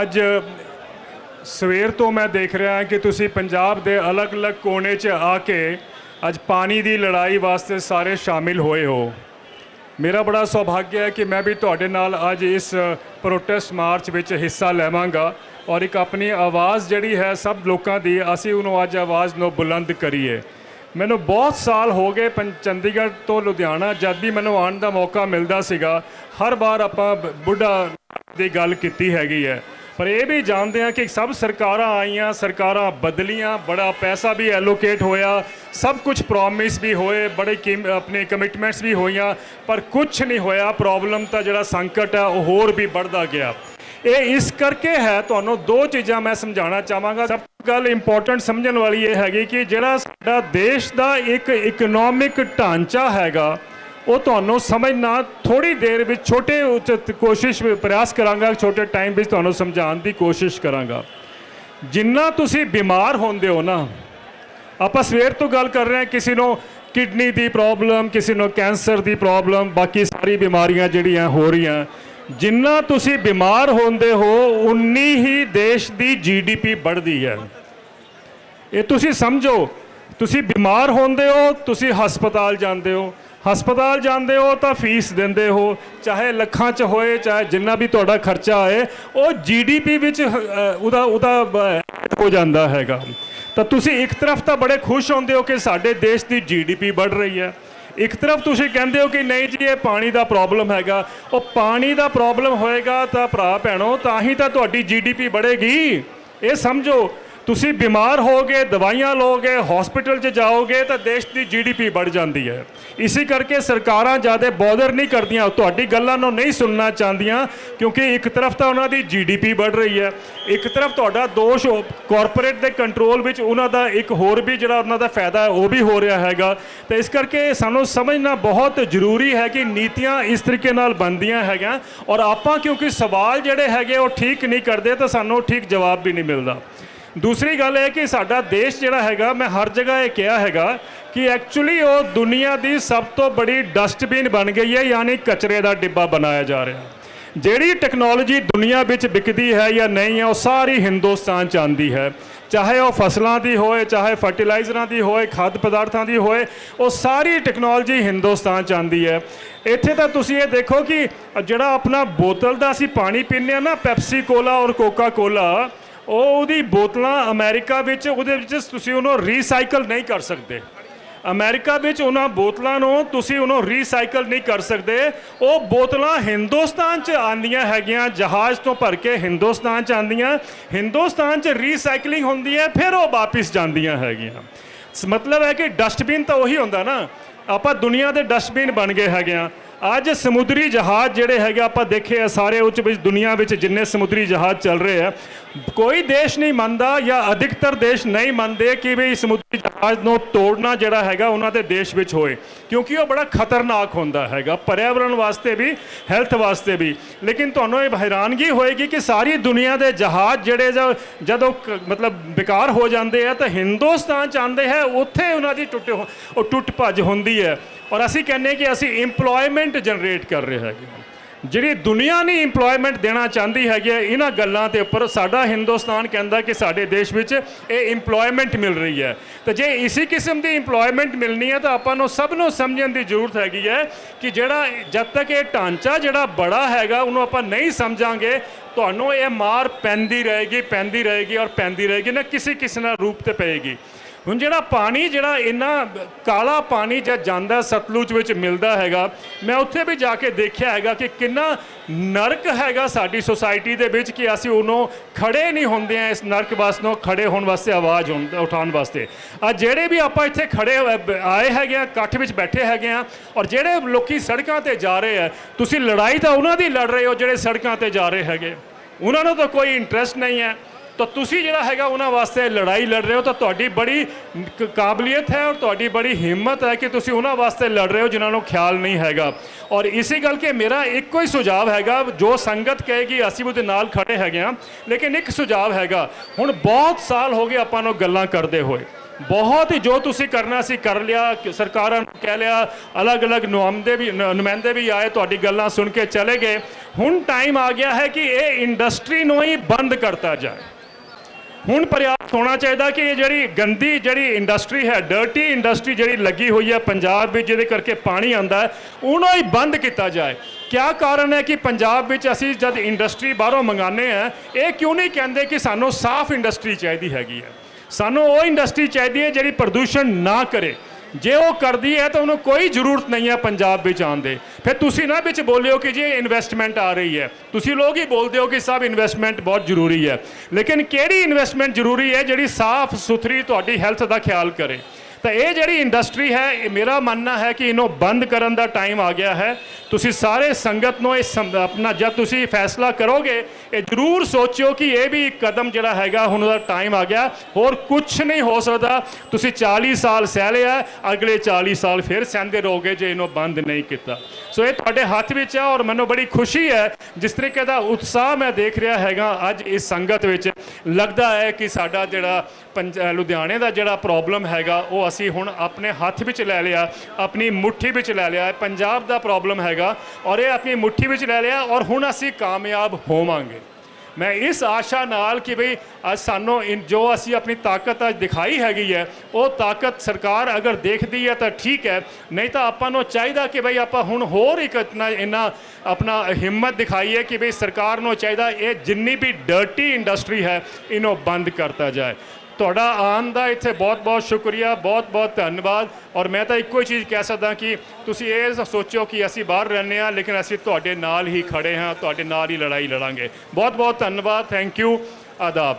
ਅੱਜ ਸਵੇਰ ਤੋਂ ਮੈਂ ਦੇਖ ਰਿਹਾ ਹਾਂ ਕਿ ਤੁਸੀਂ ਪੰਜਾਬ ਦੇ ਅਲੱਗ-ਅਲੱਗ ਕੋਨੇ 'ਚ ਆ ਕੇ ਅੱਜ ਪਾਣੀ ਦੀ ਲੜਾਈ ਵਾਸਤੇ ਸਾਰੇ ਸ਼ਾਮਿਲ ਹੋਏ ਹੋ। ਮੇਰਾ ਬੜਾ ਸੌਭਾਗਿਆ ਹੈ ਕਿ ਮੈਂ ਵੀ ਤੁਹਾਡੇ ਨਾਲ ਅੱਜ ਇਸ ਪ੍ਰੋਟੈਸਟ ਮਾਰਚ ਵਿੱਚ ਹਿੱਸਾ ਲਵਾਂਗਾ ਔਰ ਇੱਕ ਆਪਣੀ ਆਵਾਜ਼ ਜਿਹੜੀ ਹੈ ਸਭ ਲੋਕਾਂ ਦੀ, ਅਸੀਂ ਉਹਨੂੰ ਅੱਜ ਆਵਾਜ਼ ਨੂੰ ਬੁਲੰਦ ਕਰੀਏ। ਮੈਨੂੰ ਬਹੁਤ ਸਾਲ ਹੋ ਗਏ ਪੰ, ਚੰਡੀਗੜ੍ਹ ਤੋਂ ਲੁਧਿਆਣਾ, ਜਦ ਵੀ ਮੈਨੂੰ ਆਉਣ ਦਾ ਮੌਕਾ ਮਿਲਦਾ ਸੀਗਾ, ਹਰ ਵਾਰ ਆਪਾਂ ਬੁੱਢਾ ਦੀ ਗੱਲ ਕੀਤੀ ਹੈਗੀ ਹੈ। ਪਰ ਇਹ ਵੀ ਜਾਣਦੇ ਆ ਕਿ ਸਭ ਸਰਕਾਰਾਂ ਆਈਆਂ, ਸਰਕਾਰਾਂ ਬਦਲੀਆਂ, ਬੜਾ ਪੈਸਾ ਵੀ ਐਲੋਕੇਟ ਹੋਇਆ, ਸਭ ਕੁਝ ਪ੍ਰੋਮਿਸ ਵੀ ਹੋਏ, ਬੜੇ ਕੀਮ- ਆਪਣੇ ਕਮਿਟਮੈਂਟਸ ਵੀ ਹੋਈਆਂ, ਪਰ ਕੁਝ ਨਹੀਂ ਹੋਇਆ ਪ੍ਰੋਬਲਮ ਤਾਂ ਜਿਹੜਾ ਸੰਕਟ ਹੈ, ਉਹ ਹੋਰ ਵੀ ਵੱਧਦਾ ਗਿਆ। ਇਹ ਇਸ ਕਰਕੇ ਹੈ, ਤੁਹਾਨੂੰ ਦੋ ਚੀਜ਼ਾਂ ਮੈਂ ਸਮਝਾਉਣਾ ਚਾਹਾਂਗਾ। ਸਭ ਤੋਂ ਗੱਲ ਇੰਪੋਰਟੈਂਟ ਸਮਝਣ ਵਾਲੀ ਇਹ ਹੈਗੀ ਕਿ ਜਿਹੜਾ ਸਾਡਾ ਦੇਸ਼ ਦਾ ਇੱਕ ਇਕਨੋਮਿਕ ਢਾਂਚਾ ਹੈਗਾ ਉਹ ਤੁਹਾਨੂੰ ਸਮਝਣਾ ਥੋੜੀ ਦੇਰ ਵਿੱਚ ਛੋਟੇ ਉਚਿਤ ਕੋਸ਼ਿਸ਼ ਵਿੱਚ ਪ੍ਰਯਾਸ ਕਰਾਂਗਾ, ਛੋਟੇ ਟਾਈਮ ਵਿੱਚ ਤੁਹਾਨੂੰ ਸਮਝਾਉਣ ਦੀ ਕੋਸ਼ਿਸ਼ ਕਰਾਂਗਾ। ਜਿੰਨਾ ਤੁਸੀਂ ਬਿਮਾਰ ਹੁੰਦੇ ਹੋ ਨਾ, ਆਪਾਂ ਸਵੇਰ ਤੋਂ ਗੱਲ ਕਰ ਰਹੇ ਹਾਂ, ਕਿਸੇ ਨੂੰ ਕਿਡਨੀ ਦੀ ਪ੍ਰੋਬਲਮ, ਕਿਸੇ ਨੂੰ ਕੈਂਸਰ ਦੀ ਪ੍ਰੋਬਲਮ, ਬਾਕੀ ਸਾਰੀ ਬਿਮਾਰੀਆਂ ਜਿਹੜੀਆਂ ਹੋ ਰਹੀਆਂ, ਜਿੰਨਾ ਤੁਸੀਂ ਬਿਮਾਰ ਹੁੰਦੇ ਹੋ, ਉਨੀ ਹੀ ਦੇਸ਼ ਦੀ ਜੀਡੀਪੀ ਵੱਧਦੀ ਹੈ। ਇਹ ਤੁਸੀਂ ਸਮਝੋ, ਤੁਸੀਂ ਬਿਮਾਰ ਹੁੰਦੇ ਹੋ, ਤੁਸੀਂ ਹਸਪਤਾਲ ਜਾਂਦੇ ਹੋ ਹਸਪਤਾਲ ਜਾਂਦੇ ਹੋ ਤਾਂ ਫੀਸ ਦਿੰਦੇ ਹੋ ਚਾਹੇ ਲੱਖਾਂ ਚ ਹੋਏ ਚਾਹੇ ਜਿੰਨਾ ਵੀ ਤੁਹਾਡਾ ਖਰਚਾ ਆਏ ਉਹ ਜੀਡੀਪੀ ਵਿੱਚ ਉਹਦਾ ਉਹਦਾ ਅ, ਹੋ ਜਾਂਦਾ ਹੈਗਾ। ਤਾਂ ਤੁਸੀਂ ਇੱਕ ਤਰਫ ਤਾਂ ਬੜੇ ਖੁਸ਼ ਹੁੰਦੇ ਹੋ ਕਿ ਸਾਡੇ ਦੇਸ਼ ਦੀ ਜੀਡੀਪੀ ਵੱਧ ਰਹੀ ਹੈ। ਇੱਕ ਤਰਫ ਤੁਸੀਂ ਕਹਿੰਦੇ ਹੋ ਕਿ ਨਹੀਂ ਜੀ ਇਹ ਪਾਣੀ ਦਾ ਪ੍ਰੋਬਲਮ ਹੈਗਾ। ਉਹ ਪਾਣੀ ਦਾ ਪ੍ਰੋਬਲਮ ਹੋਏਗਾ ਤਾਂ ਭਰਾ ਭੈਣੋ ਤਾਂ ਹੀ ਤਾਂ ਤੁਹਾਡੀ ਜੀਡੀਪੀ ਵਧੇਗੀ। ਇਹ ਸਮਝੋ ਤੁਸੀਂ ਬਿਮਾਰ ਹੋਗੇ ਦਵਾਈਆਂ ਲਓਗੇ ਹਸਪੀਟਲ 'ਚ ਜਾਓਗੇ ਤਾਂ ਦੇਸ਼ ਦੀ ਜੀਡੀਪੀ ਵੱਧ ਜਾਂਦੀ ਹੈ। ਇਸੇ ਕਰਕੇ ਸਰਕਾਰਾਂ ਜ਼ਿਆਦਾ ਬੋਦਰ ਨਹੀਂ ਕਰਦੀਆਂ। ਤੁਹਾਡੀ ਗੱਲਾਂ ਨੂੰ ਨਹੀਂ ਸੁਣਨਾ ਚਾਹੁੰਦੀਆਂ, ਕਿਉਂਕਿ ਇੱਕ ਤਰਫ ਤਾਂ ਉਹਨਾਂ ਦੀ ਜੀਡੀਪੀ ਵੱਧ ਰਹੀ ਹੈ। ਇੱਕ ਤਰਫ ਤੁਹਾਡਾ ਦੋਸ਼ ਕਾਰਪੋਰੇਟ ਦੇ ਕੰਟਰੋਲ ਵਿੱਚ ਉਹਨਾਂ ਦਾ ਇੱਕ ਹੋਰ ਵੀ ਜਿਹੜਾ ਉਹਨਾਂ ਦਾ ਫਾਇਦਾ ਉਹ ਵੀ ਹੋ ਰਿਹਾ ਹੈਗਾ। ਤੇ ਇਸ ਕਰਕੇ ਸਾਨੂੰ ਸਮਝਣਾ ਬਹੁਤ ਜ਼ਰੂਰੀ ਹੈ ਕਿ ਨੀਤੀਆਂ ਇਸ ਤਰੀਕੇ ਨਾਲ ਬਣਦੀਆਂ ਹੈਗੀਆਂ। ਔਰ ਆਪਾਂ ਕਿਉਂਕਿ ਸਵਾਲ ਜਿਹੜੇ ਹੈਗੇ ਉਹ ਠੀਕ ਨਹੀਂ ਕਰਦੇ, ਤਾਂ ਸਾਨੂੰ ਠੀਕ ਜਵਾਬ ਵੀ ਨਹੀਂ ਮਿਲਦਾ। ਦੂਸਰੀ ਗੱਲ ਇਹ ਕਿ ਸਾਡਾ ਦੇਸ਼ ਜਿਹੜਾ ਹੈਗਾ, ਮੈਂ ਹਰ ਜਗ੍ਹਾ ਇਹ ਕਿਹਾ ਹੈਗਾ ਕਿ ਐਕਚੁਅਲੀ ਉਹ ਦੁਨੀਆ ਦੀ ਸਭ ਤੋਂ ਬੜੀ ਡਸਟਬਿਨ ਬਣ ਗਈ ਹੈ, ਯਾਨੀ ਕਚਰੇ ਦਾ ਡਿੱਬਾ ਬਣਾਇਆ ਜਾ ਰਿਹਾ। ਜਿਹੜੀ ਟੈਕਨੋਲੋਜੀ ਦੁਨੀਆ ਵਿੱਚ ਵਿਕਦੀ ਹੈ ਜਾਂ ਨਹੀਂ ਹੈ, ਉਹ ਸਾਰੀ ਹਿੰਦੁਸਤਾਨ ਚ ਆਉਂਦੀ ਹੈ। ਚਾਹੇ ਉਹ ਫਸਲਾਂ ਦੀ ਹੋਏ, ਚਾਹੇ ਫਰਟੀਲਾਈਜ਼ਰਾਂ ਦੀ ਹੋਏ, ਖਾਦ ਪਦਾਰਥਾਂ ਦੀ ਹੋਏ, ਉਹ ਸਾਰੀ ਟੈਕਨੋਲੋਜੀ ਹਿੰਦੁਸਤਾਨ ਚ ਆਉਂਦੀ ਹੈ। ਇੱਥੇ ਤਾਂ ਤੁਸੀਂ ਇਹ ਦੇਖੋ ਕਿ ਜਿਹੜਾ ਆਪਣਾ ਬੋਤਲ ਦਾ ਅਸੀਂ ਪਾਣੀ ਪੀਂਦੇ ਆ ਨਾ ਪੈਪਸੀ ਕੋਲਾ ਔਰ ਕੋਕਾ ਕੋਲਾ ਉਹ ਉਹਦੀ ਬੋਤਲਾਂ ਅਮਰੀਕਾ ਵਿੱਚ, ਉਹਦੇ ਵਿੱਚ ਤੁਸੀਂ ਉਹਨੂੰ ਰੀਸਾਈਕਲ ਨਹੀਂ ਕਰ ਸਕਦੇ। ਅਮਰੀਕਾ ਵਿੱਚ ਉਹਨਾਂ ਬੋਤਲਾਂ ਨੂੰ ਤੁਸੀਂ ਉਹਨੂੰ ਰੀਸਾਈਕਲ ਨਹੀਂ ਕਰ ਸਕਦੇ। ਉਹ ਬੋਤਲਾਂ ਹਿੰਦੁਸਤਾਨ 'ਚ ਆਂਦੀਆਂ ਹੈਗੀਆਂ, ਜਹਾਜ਼ ਤੋਂ ਭਰ ਕੇ ਹਿੰਦੁਸਤਾਨ 'ਚ ਆਂਦੀਆਂ ਹਿੰਦੁਸਤਾਨ 'ਚ ਰੀਸਾਈਕਲਿੰਗ ਹੁੰਦੀ ਹੈ, ਫਿਰ ਉਹ ਵਾਪਿਸ ਜਾਂਦੀਆਂ ਹੈਗੀਆਂ। ਮਤਲਬ ਹੈ ਕਿ ਡਸਟਬਿਨ ਤਾਂ ਉਹੀ ਹੁੰਦਾ ਨਾ। ਆਪਾਂ ਦੁਨੀਆ ਦੇ ਡਸਟਬਿਨ ਬਣ ਗਏ ਹੈਗੇ ਆ ਅੱਜ ਸਮੁੰਦਰੀ ਜਹਾਜ਼ ਜਿਹੜੇ ਹੈਗੇ ਆਪਾਂ ਦੇਖੇ ਆ ਸਾਰੇ ਉੱਚ ਵਿੱਚ ਦੁਨੀਆ ਵਿੱਚ ਜਿੰਨੇ ਸਮੁੰਦਰੀ ਜਹਾਜ਼ ਚੱਲ ਰਹੇ ਆ। ਕੋਈ ਦੇਸ਼ ਨਹੀਂ ਮੰਨਦਾ ਜਾਂ ਅਧਿਕਤਰ ਦੇਸ਼ ਨਹੀਂ ਮੰਨਦੇ ਕਿ ਵੀ ਸਮੁੰਦਰੀ ਜਹਾਜ਼ ਨੂੰ ਤੋੜਨਾ ਜਿਹੜਾ ਹੈਗਾ ਉਹਨਾਂ ਦੇ ਦੇਸ਼ ਵਿੱਚ ਹੋਏ। ਕਿਉਂਕਿ ਉਹ ਬੜਾ ਖਤਰਨਾਕ ਹੁੰਦਾ ਹੈਗਾ, ਪਰਿਆਵਰਣ ਵਾਸਤੇ ਵੀ, ਹੈਲਥ ਵਾਸਤੇ ਵੀ। ਲੇਕਿਨ ਤੁਹਾਨੂੰ ਇਹ ਹੈਰਾਨਗੀ ਹੋਏਗੀ ਕਿ ਸਾਰੀ ਦੁਨੀਆ ਦੇ ਜਹਾਜ਼ ਜਿਹੜੇ ਜਦੋਂ ਕ- ਮਤਲਬ ਬੇਕਾਰ ਹੋ ਜਾਂਦੇ ਆ ਤਾਂ ਹਿੰਦੁਸਤਾਨ ਚ ਆਉਂਦੇ ਹੈ, ਉੱਥੇ ਉਹਨਾਂ ਦੀ ਟੁੱਟ ਹੋ- ਉਹ ਟੁੱਟ ਭੱਜ ਹੁੰਦੀ ਹੈ। ਔਰ ਅਸੀਂ ਕਹਿੰਨੇ ਕਿ ਅਸੀਂ EMPLOYMENT ਜਨਰੇਟ ਕਰ ਰਹੇ ਹੈਗੇ ਜਿਹੜੀ ਦੁਨੀਆ ਨਹੀਂ EMPLOYMENT ਦੇਣਾ ਚਾਹੁੰਦੀ ਹੈਗੀ ਹੈ, ਇਹਨਾਂ ਗੱਲਾਂ ਦੇ ਉੱਪਰ ਸਾਡਾ ਹਿੰਦੁਸਤਾਨ ਕਹਿੰਦਾ ਕਿ ਸਾਡੇ ਦੇਸ਼ ਵਿੱਚ ਇਹ EMPLOYMENT ਮਿਲ ਰਹੀ ਹੈ। ਤੇ ਜੇ ਇਸੇ ਕਿਸਮ ਦੀ EMPLOYMENT ਮਿਲਣੀ ਹੈ ਤਾਂ ਆਪਾਂ ਨੂੰ ਸਭ ਨੂੰ ਸਮਝਣ ਦੀ ਜ਼ਰੂਰਤ ਹੈਗੀ ਹੈ ਕਿ ਜਿਹੜਾ ਜਦ ਤੱਕ ਇਹ ਢਾਂਚਾ ਜਿਹੜਾ ਬੜਾ ਹੈਗਾ ਉਹਨੂੰ ਆਪਾਂ ਨਹੀਂ ਸਮਝਾਂਗੇ ਤੁਹਾਨੂੰ ਇਹ ਮਾਰ ਪੈਂਦੀ ਰਹੇਗੀ ਪੈਂਦੀ ਰਹੇਗੀ ਔਰ ਪੈਂਦੀ ਰਹੇਗੀ ਨਾ ਕਿਸੇ ਕਿਸੇ ਨਾਲ ਰੂਪ ਤੇ ਪਏਗੀ। ਹੁਣ ਜਿਹੜਾ ਪਾਣੀ, ਜਿਹੜਾ ਇੰਨਾ ਕਾਲਾ ਪਾਣੀ ਜਦ ਜਾਂਦਾ ਸਤਲੁਜ ਵਿੱਚ ਮਿਲਦਾ ਹੈਗਾ, ਮੈਂ ਉੱਥੇ ਵੀ ਜਾ ਕੇ ਦੇਖਿਆ ਹੈਗਾ ਕਿ ਕਿੰਨਾ ਨਰਕ ਹੈਗਾ ਸਾਡੀ ਸੋਸਾਇਟੀ ਦੇ ਵਿੱਚ ਕਿ ਅਸੀਂ ਉਹਨੂੰ ਖੜੇ ਨਹੀਂ ਹੁੰਦੇ ਆ ਇਸ ਨਰਕ ਵਾਸਤੇ ਖੜੇ ਹੋਣ ਵਾਸਤੇ ਆਵਾਜ਼ ਉਨ- ਉਠਾਉਣ ਵਾਸਤੇ। ਆ ਜਿਹੜੇ ਵੀ ਆਪਾਂ ਇੱਥੇ ਖੜੇ ਹੋਏ- ਆਏ ਹੈਗੇ ਆ ਇਕੱਠ ਵਿੱਚ ਬੈਠੇ ਹੈਗੇ ਆ ਔਰ ਜਿਹੜੇ ਲੋਕੀ ਸੜਕਾਂ ਤੇ ਜਾ ਰਹੇ ਆ, ਤੁਸੀਂ ਲੜਾਈ ਤਾਂ ਉਹਨਾਂ ਦੀ ਲੜ ਰਹੇ ਹੋ ਜਿਹੜੇ ਸੜਕਾਂ ਤੇ ਜਾ ਰਹੇ ਹੈਗੇ। ਉਹਨਾਂ ਨੂੰ ਤਾਂ ਕੋਈ ਇੰਟਰਸਟ ਨਹੀਂ ਹੈ। ਤਾਂ ਤੁਸੀਂ ਜਿਹੜਾ ਹੈਗਾ ਉਹਨਾਂ ਵਾਸਤੇ ਲੜਾਈ ਲੜ ਰਹੇ ਹੋ, ਤਾਂ ਤੁਹਾਡੀ ਬੜੀ ਕ- ਕਾਬਲੀਅਤ ਹੈ ਔਰ ਤੁਹਾਡੀ ਬੜੀ ਹਿੰਮਤ ਹੈ ਕਿ ਤੁਸੀਂ ਉਹਨਾਂ ਵਾਸਤੇ ਲੜ ਰਹੇ ਹੋ ਜਿਨ੍ਹਾਂ ਨੂੰ ਖਿਆਲ ਨਹੀਂ ਹੈਗਾ। ਔਰ ਇਸੇ ਗੱਲ ਕਿ ਮੇਰਾ ਇੱਕੋ ਹੀ ਸੁਝਾਅ ਹੈਗਾ, ਜੋ ਸੰਗਤ ਕਹੇਗੀ, ਅਸੀਂ ਉਹਦੇ ਨਾਲ ਖੜੇ ਹੈਗੇ ਹਾਂ, ਲੇਕਿਨ ਇੱਕ ਸੁਝਾਅ ਹੈਗਾ, ਹੁਣ ਬਹੁਤ ਸਾਲ ਹੋ ਗਏ ਆਪਾਂ ਨੂੰ ਗੱਲਾਂ ਕਰਦੇ ਹੋਏ। ਬਹੁਤ ਹੀ ਜੋ ਤੁਸੀਂ ਕਰਨਾ ਸੀ, ਕਰ ਲਿਆ, ਕਿ ਸਰਕਾਰਾਂ ਨੂੰ ਕਹਿ ਲਿਆ, ਅਲੱਗ-ਅਲੱਗ ਨੁਮਾਇੰਦੇ ਵੀ, ਨ- ਨੁਮਾਇੰਦੇ ਵੀ ਆਏ, ਤੁਹਾਡੀ ਗੱਲਾਂ ਸੁਣ ਕੇ ਚਲੇ ਗਏ। ਹੁਣ ਟਾਈਮ ਆ ਗਿਆ ਹੈ ਕਿ ਇਹ ਇੰਡਸਟਰੀ ਨੂੰ ਹੀ ਬੰਦ ਕਰਤਾ ਜਾਏ। ਹੁਣ ਪ੍ਰਯਾਸ ਹੋਣਾ ਚਾਹੀਦਾ ਕਿ ਇਹ ਜਿਹੜੀ ਗੰਦੀ ਜਿਹੜੀ ਇੰਡਸਟਰੀ ਹੈ ਡਰਟੀ ਇੰਡਸਟਰੀ ਜਿਹੜੀ ਲੱਗੀ ਹੋਈ ਹੈ ਪੰਜਾਬ ਵਿੱਚ, ਜਿਹਦੇ ਕਰਕੇ ਪਾਣੀ ਆਂਦਾ ਹੈ, ਉਹਨੂੰ ਹੀ ਬੰਦ ਕੀਤਾ ਜਾਏ। ਕਿਆ ਕਾਰਨ ਹੈ ਕਿ ਪੰਜਾਬ ਵਿੱਚ ਅਸੀਂ ਜਦ ਇੰਡਸਟਰੀ ਬਾਹਰੋਂ ਮੰਗਾਉਂਦੇ ਆ ਇਹ ਕਿਉਂ ਨਹੀਂ ਕਹਿੰਦੇ ਕਿ ਸਾਨੂੰ ਸਾਫ਼ ਇੰਡਸਟਰੀ ਚਾਹੀਦੀ ਹੈਗੀ ਹੈ? ਸਾਨੂੰ ਉਹ ਇੰਡਸਟਰੀ ਚਾਹੀਦੀ ਹੈ ਜਿਹੜੀ ਪ੍ਰਦੂਸ਼ਣ ਨਾ ਕਰੇ। ਜੇ ਉਹ ਕਰਦੀ ਹੈ ਤਾਂ ਉਹਨੂੰ ਕੋਈ ਜ਼ਰੂਰਤ ਨਹੀਂ ਹੈ ਪੰਜਾਬ ਵਿੱਚ ਆਉਣ ਦੇ। ਫਿਰ ਤੁਸੀਂ ਨਾ ਵਿੱਚ ਬੋਲਿਓ ਕਿ ਜੀ ਇਨਵੈਸਟਮੈਂਟ ਆ ਰਹੀ ਹੈ। ਤੁਸੀਂ ਲੋਕ ਹੀ ਬੋਲਦੇ ਹੋ ਕਿ ਸਭ ਇਨਵੈਸਟਮੈਂਟ ਬਹੁਤ ਜ਼ਰੂਰੀ ਹੈ। ਲੇਕਿਨ ਕਿਹੜੀ ਇਨਵੈਸਟਮੈਂਟ ਜ਼ਰੂਰੀ ਹੈ ਜਿਹੜੀ ਸਾਫ਼ ਸੁਥਰੀ ਤੁਹਾਡੀ ਹੈਲਥ ਦਾ ਖਿਆਲ ਕਰੇ? ਤਾਂ ਇਹ ਜਿਹੜੀ ਇੰਡਸਟਰੀ ਹੈ, ਇਹ ਮੇਰਾ ਮੰਨਣਾ ਹੈ ਕਿ ਇਹਨੂੰ ਬੰਦ ਕਰਨ ਦਾ ਟਾਈਮ ਆ ਗਿਆ ਹੈ। ਤੁਸੀਂ ਸਾਰੇ ਸੰਗਤ ਨੂੰ ਇਹ ਸਮ- ਆਪਣਾ ਜਦ ਤੁਸੀਂ ਫੈਸਲਾ ਕਰੋਗੇ, ਇਹ ਜ਼ਰੂਰ ਸੋਚਿਓ ਕਿ ਇਹ ਵੀ ਇੱਕ ਕਦਮ ਜਿਹੜਾ ਹੈਗਾ, ਹੁਣ ਦਾ ਟਾਈਮ ਆ ਗਿਆ। ਹੋਰ ਕੁਝ ਨਹੀਂ ਹੋ ਸਕਦਾ। ਤੁਸੀਂ 40 ਸਾਲ ਸਹਿ ਲਿਆ ਅਗਲੇ 40 ਸਾਲ ਫਿਰ ਸਹਿੰਦੇ ਰਹੋਗੇ ਜੇ ਇਹਨੂੰ ਬੰਦ ਨਹੀਂ ਕੀਤਾ। ਸੋ ਇਹ ਤੁਹਾਡੇ ਹੱਥ ਵਿੱਚ ਹੈ ਔਰ ਮੈਨੂੰ ਬੜੀ ਖੁਸ਼ੀ ਹੈ, ਜਿਸ ਤਰੀਕੇ ਦਾ ਉਤਸ਼ਾਹ ਮੈਂ ਦੇਖ ਰਿਹਾ ਹੈਗਾ ਅੱਜ ਇਸ ਸੰਗਤ ਵਿੱਚ। ਲੱਗਦਾ ਹੈ ਕਿ ਸਾਡਾ ਜਿਹੜਾ ਪੰਜ, ਲੁਧਿਆਣੇ ਦਾ ਜਿਹੜਾ ਪ੍ਰੋਬਲਮ ਹੈਗਾ, ਉਹ ਅਸੀਂ ਹੁਣ ਆਪਣੇ ਹੱਥ ਵਿੱਚ ਲੈ ਲਿਆ, ਆਪਣੀ ਮੁੱਠੀ ਵਿੱਚ ਲੈ ਲਿਆ। ਪੰਜਾਬ ਦਾ ਪ੍ਰੋਬਲਮ ਹੈਗਾ ਔਰ ਇਹ ਆਪਣੀ ਮੁੱਠੀ ਵਿੱਚ ਲੈ ਲਿਆ ਔਰ ਹੁਣ ਅਸੀਂ ਕਾਮਯਾਬ ਹੋਵਾਂਗੇ। ਮੈਂ ਇਸ ਆਸ਼ਾ ਨਾਲ ਕਿ ਭਈ ਅੱਜ ਸਾਨੂੰ ਇਨ- ਜੋ ਅਸੀਂ ਆਪਣੀ ਤਾਕਤ ਅੱਜ ਦਿਖਾਈ ਹੈਗੀ ਹੈ, ਉਹ ਤਾਕਤ ਸਰਕਾਰ ਅਗਰ ਦੇਖਦੀ ਹੈ ਤਾਂ ਠੀਕ ਹੈ। ਨਹੀਂ ਤਾਂ ਆਪਾਂ ਨੂੰ ਚਾਹੀਦਾ ਕਿ ਭਈ ਆਪਾਂ ਹੁਣ ਹੋਰ ਇੱਕ ਇਤਨਾ ਇੰਨਾ ਆਪਣਾ ਹਿੰਮਤ ਦਿਖਾਈਏ ਕਿ ਭਈ ਸਰਕਾਰ ਨੂੰ ਚਾਹੀਦਾ ਇਹ ਜਿੰਨੀ ਵੀ ਡਰਟੀ ਇੰਡਸਟਰੀ ਹੈ, ਇਹਨੂੰ ਬੰਦ ਕਰਤਾ ਜਾਏ। ਤੁਹਾਡਾ ਆਉਣ ਦਾ ਇੱਥੇ ਬਹੁਤ-ਬਹੁਤ ਸ਼ੁਕਰੀਆ ਬਹੁਤ-ਬਹੁਤ ਧੰਨਵਾਦ। ਔਰ ਮੈਂ ਤਾਂ ਇੱਕੋ ਹੀ ਚੀਜ਼ ਕਹਿ ਸਕਦਾ ਕਿ ਤੁਸੀਂ ਇਹ ਸੋਚੋ ਕਿ ਅਸੀਂ ਬਾਹਰ ਰਹਿੰਦੇ ਹਾਂ, ਲੇਕਿਨ ਅਸੀਂ ਤੁਹਾਡੇ ਨਾਲ ਹੀ ਖੜੇ ਹਾਂ, ਤੁਹਾਡੇ ਨਾਲ ਹੀ ਲੜਾਈ ਲੜਾਂਗੇ। ਬਹੁਤ-ਬਹੁਤ ਧੰਨਵਾਦ, ਥੈਂਕ ਯੂ, ਆਦਾਬ।